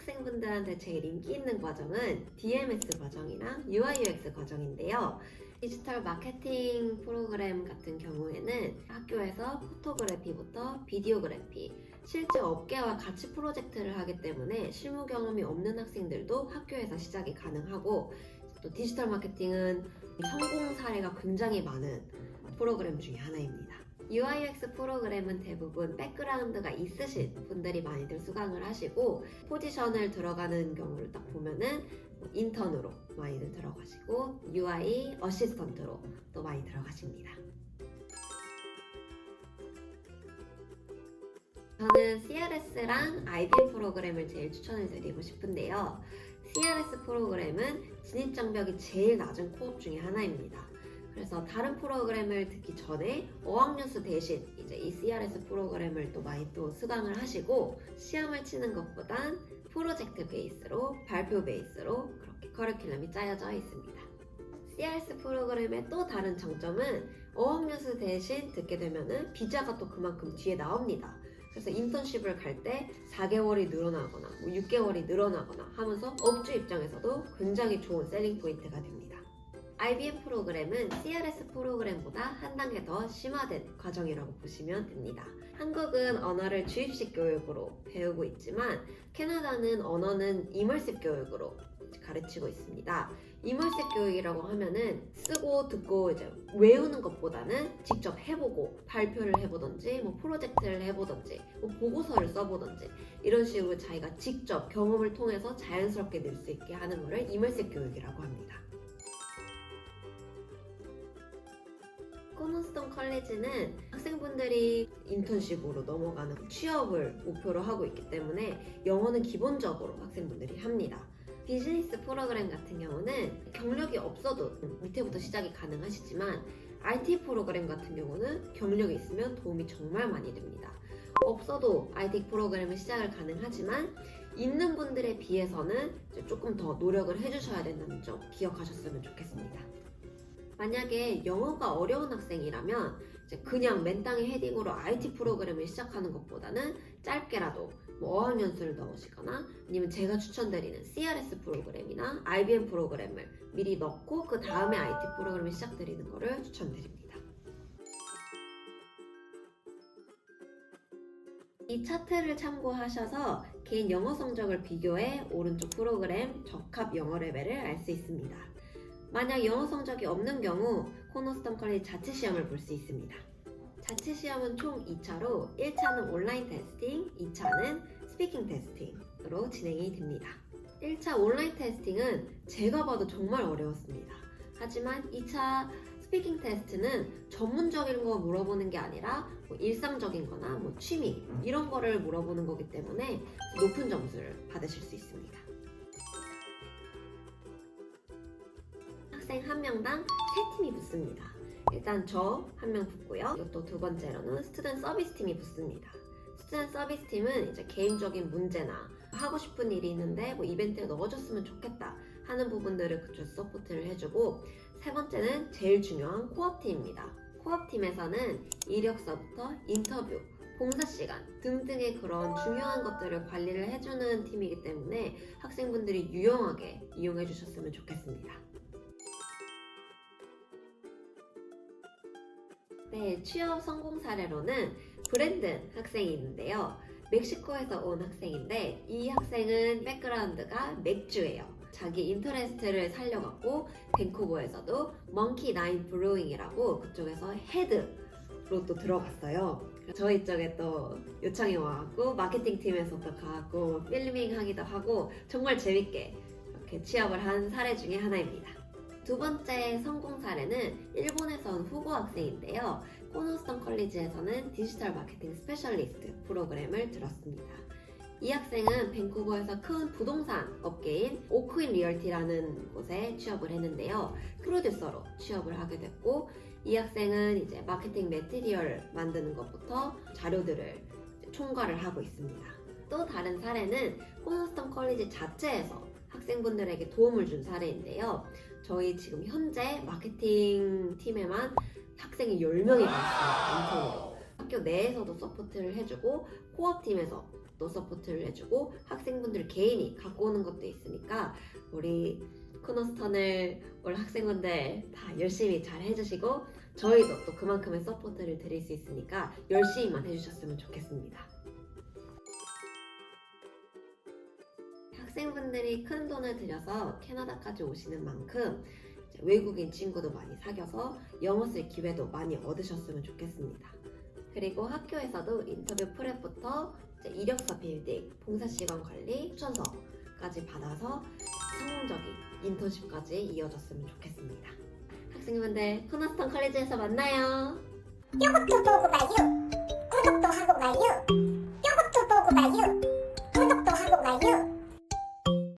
학생분들한테 제일 인기 있는 과정은 DMS 과정이랑 UI/UX 과정인데요. 디지털 마케팅 프로그램 같은 경우에는 학교에서 포토그래피부터 비디오그래피, 실제 업계와 같이 프로젝트를 하기 때문에 실무 경험이 없는 학생들도 학교에서 시작이 가능하고 또 디지털 마케팅은 성공 사례가 굉장히 많은 프로그램 중에 하나입니다. UIUX 프로그램은 대부분 백그라운드가 있으신 분들이 많이들 수강을 하시고 포지션을 들어가는 경우를 딱 보면은 뭐 인턴으로 많이들 들어가시고 UI 어시스턴트로 또 많이 들어가십니다. 저는 CRS랑 IBM 프로그램을 제일 추천을 드리고 싶은데요. CRS 프로그램은 진입 장벽이 제일 낮은 코업 중에 하나입니다. 그래서 다른 프로그램을 듣기 전에 어학연수 대신 이제 이 CRS 프로그램을 또 많이 또 수강을 하시고 시험을 치는 것보단 프로젝트 베이스로 발표 베이스로 그렇게 커리큘럼이 짜여져 있습니다. CRS 프로그램의 또 다른 장점은 어학연수 대신 듣게 되면은 비자가 또 그만큼 뒤에 나옵니다. 그래서 인턴십을 갈 때 4개월이 늘어나거나 뭐 6개월이 늘어나거나 하면서 업주 입장에서도 굉장히 좋은 셀링 포인트가 됩니다. IBM 프로그램은 CRS 프로그램보다 한 단계 더 심화된 과정이라고 보시면 됩니다. 한국은 언어를 주입식 교육으로 배우고 있지만 캐나다는 언어는 이멀십 교육으로 가르치고 있습니다. 이멀십 교육이라고 하면은 쓰고 듣고 이제 외우는 것보다는 직접 해보고 발표를 해보던지 뭐 프로젝트를 해보던지 뭐 보고서를 써보던지 이런 식으로 자기가 직접 경험을 통해서 자연스럽게 늘 수 있게 하는 것을 이멀십 교육이라고 합니다. 코너스톤 컬리지는 학생분들이 인턴십으로 넘어가는 취업을 목표로 하고 있기 때문에 영어는 기본적으로 학생분들이 합니다. 비즈니스 프로그램 같은 경우는 경력이 없어도 밑에부터 시작이 가능하시지만 IT 프로그램 같은 경우는 경력이 있으면 도움이 정말 많이 됩니다. 없어도 IT 프로그램을 시작을 가능하지만 있는 분들에 비해서는 조금 더 노력을 해주셔야 된다는 점 기억하셨으면 좋겠습니다. 만약에 영어가 어려운 학생이라면 그냥 맨땅에 헤딩으로 IT 프로그램을 시작하는 것보다는 짧게라도 뭐 어학 연수를 넣으시거나 아니면 제가 추천드리는 CRS 프로그램이나 IBM 프로그램을 미리 넣고 그 다음에 IT 프로그램을 시작드리는 것을 추천드립니다. 이 차트를 참고하셔서 개인 영어 성적을 비교해 오른쪽 프로그램 적합 영어 레벨을 알 수 있습니다. 만약 영어 성적이 없는 경우 코너스턴 컬리지 자체 시험을 볼 수 있습니다. 자체 시험은 총 2차로 1차는 온라인 테스팅, 2차는 스피킹 테스팅으로 진행이 됩니다. 1차 온라인 테스팅은 제가 봐도 정말 어려웠습니다. 하지만 2차 스피킹 테스트는 전문적인 거 물어보는 게 아니라 뭐 일상적인 거나 뭐 취미 이런 거를 물어보는 거기 때문에 높은 점수를 받으실 수 있습니다. 학생 한 명당 세 팀이 붙습니다. 일단 저 한 명 붙고요. 또두 번째로는 스튜던트 서비스 팀이 붙습니다. 스튜던트 서비스 팀은 이제 개인적인 문제나 하고 싶은 일이 있는데 뭐 이벤트에 넣어줬으면 좋겠다 하는 부분들을 그쪽 서포트를 해주고 세 번째는 제일 중요한 코업 팀입니다. 코업 팀에서는 이력서부터 인터뷰, 봉사 시간 등등의 그런 중요한 것들을 관리를 해주는 팀이기 때문에 학생분들이 유용하게 이용해 주셨으면 좋겠습니다. 네, 취업 성공 사례로는 브랜든 학생이 있는데요. 멕시코에서 온 학생인데 이 학생은 백그라운드가 맥주예요. 자기 인터레스트를 살려갖고 밴쿠버에서도 먼키 나인 브루잉이라고 그쪽에서 헤드로 또 들어갔어요. 저희 쪽에 또 요청이 와갖고 마케팅 팀에서 또 가갖고 필밍 하기도 하고 정말 재밌게 이렇게 취업을 한 사례 중에 하나입니다. 두 번째 성공 사례는 일본에서 온 후고 학생인데요. 코너스턴 컬리지에서는 디지털 마케팅 스페셜리스트 프로그램을 들었습니다. 이 학생은 밴쿠버에서 큰 부동산 업계인 오크인 리얼티라는 곳에 취업을 했는데요. 프로듀서로 취업을 하게 됐고, 이 학생은 이제 마케팅 매티리얼 만드는 것부터 자료들을 총괄을 하고 있습니다. 또 다른 사례는 코너스턴 컬리지 자체에서 학생분들에게 도움을 준 사례인데요. 저희 지금 현재 마케팅 팀에만 학생이 10명이 있습니다. 인턴으로. 학교 내에서도 서포트를 해주고 코업 팀에서 또 서포트를 해주고 학생분들 개인이 갖고 오는 것도 있으니까 우리 코너스턴을 우리 학생분들 다 열심히 잘 해주시고 저희도 또 그만큼의 서포트를 드릴 수 있으니까 열심히만 해주셨으면 좋겠습니다. 학생분들이 큰 돈을 들여서 캐나다까지 오시는 만큼 외국인 친구도 많이 사귀어서 영어 쓸 기회도 많이 얻으셨으면 좋겠습니다. 그리고 학교에서도 인터뷰 프랩부터 이력서 빌딩, 봉사시간 관리, 추천서까지 받아서 성공적인 인턴십까지 이어졌으면 좋겠습니다. 학생분들 코너스턴 컬리지에서 만나요. 요것도 보고 봐요. 구독도 하고 봐요. 요것도 보고 봐요.